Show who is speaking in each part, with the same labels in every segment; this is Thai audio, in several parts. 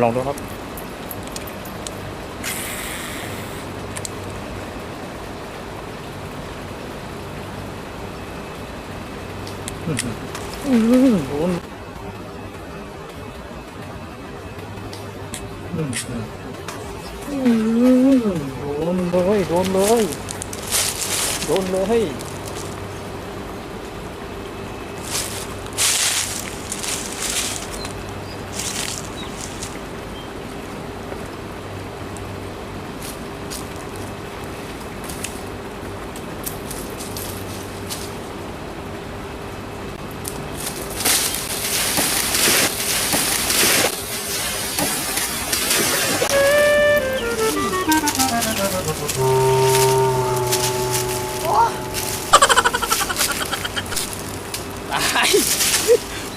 Speaker 1: ลองดูครับอื้อหืออื้อหือโดนอื้อหืออื้อหือโดนเลย โดนเลย โดนเลย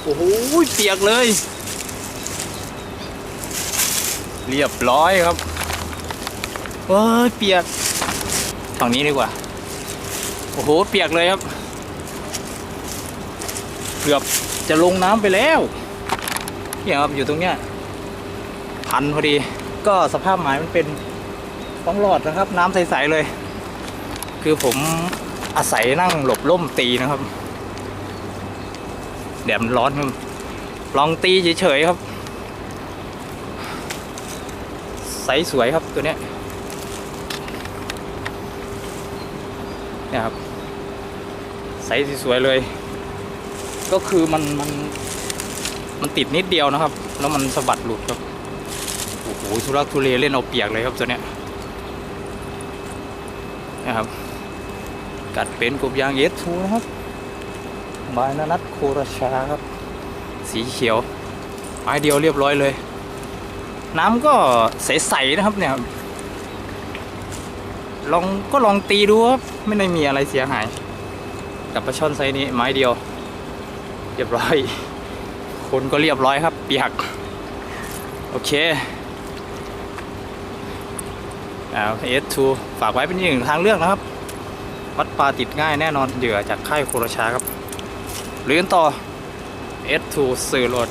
Speaker 1: โอ้โหเปียกเลย เรียบร้อยครับเฮ้ยเปียกฝั่งนี้ดีกว่า โอ้โห เปียกเลยครับ เกือบจะลงน้ำไปแล้วเนี่ยครับอยู่ตรงเนี้ยพันพอดี ก็สภาพหมายมันเป็นฟองหลอดนะครับ น้ำใสๆเลย คือผมอาศัยนั่งหลบร่มตีนะครับ แดดมันร้อนครับ ลองตีเฉยๆครับ ใสสวยครับตัวเนี้ยเนี่ยครับ ใสสวยเลย ก็คือมันมันมันติดนิดเดียวนะครับ แล้วมันสะบัดหลุดครับ โอ้โหทุรักทุเลเล่นเอาเปียกเลยครับตัวเนี้ยนะครับ กัดเป็นกบยางเอสทูนะครับ ไม้นานัทโคราชาครับ สีเขียว ไม้เดียวเรียบร้อยเลย น้ำก็ใสๆนะครับเนี่ย ลองก็ลองตีดูครับ ไม่ได้มีอะไรเสียหาย กับปลาช่อนไซนี้ไม้เดียว เรียบร้อย คนก็เรียบร้อยครับเปียกโอเคอ่าเอสทูฝากไว้เป็นอีกหนึ่งทางเลือกนะครับ วัดปลาติดง่ายแน่นอนเหยื่อจากค่ายโคราชาครับ เรียนต่อ S2 สื่อโหลด